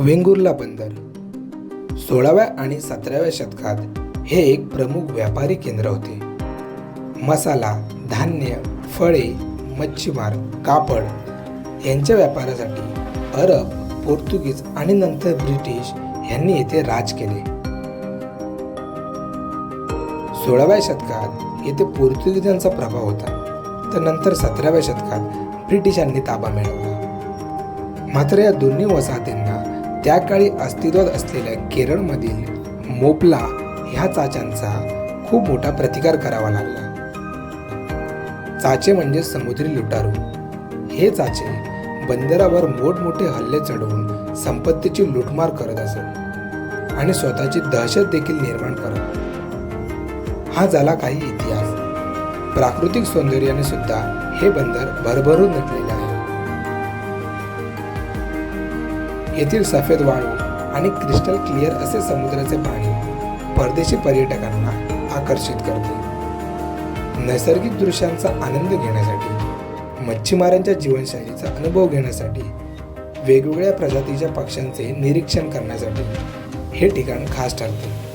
वेंगुर्ला बंदर. सोळाव्या आणि सतराव्या शतकात हे एक प्रमुख व्यापारी केंद्र होते. मसाला धान्य फळे मच्छीमार कापड यांच्या व्यापारासाठी अरब पोर्तुगीज आणि नंतर ब्रिटिश यांनी येथे राज केले. सोळाव्या शतकात येथे पोर्तुगीजांचा प्रभाव होता. तर नंतर सतराव्या शतकात ब्रिटिशांनी ताबा मिळवला. मात्र या दोन्ही वसाहतींना त्या काळी अस्तित्वात असलेल्या केरळमधील मोपला ह्या चाच्यांचा खूप मोठा प्रतिकार करावा लागला. चाचे म्हणजे समुद्री लुटारू. हे चाचे बंदरावर मोठमोठे हल्ले चढवून संपत्तीची लुटमार करत असत आणि स्वतःची दहशत देखील निर्माण करत हा झाला काही इतिहास. प्राकृतिक सौंदर्याने सुद्धा हे बंदर भरभरून नटलेले येथील सफेद वाळू आणि क्रिस्टल क्लिअर असे समुद्राचे पाणी परदेशी पर्यटकांना आकर्षित करते. नैसर्गिक दृश्यांचा आनंद घेण्यासाठी मच्छीमारांच्या जीवनशैलीचा अनुभव घेण्यासाठी वेगवेगळ्या प्रजातीच्या पक्ष्यांचे निरीक्षण करण्यासाठी हे ठिकाण खास ठरते.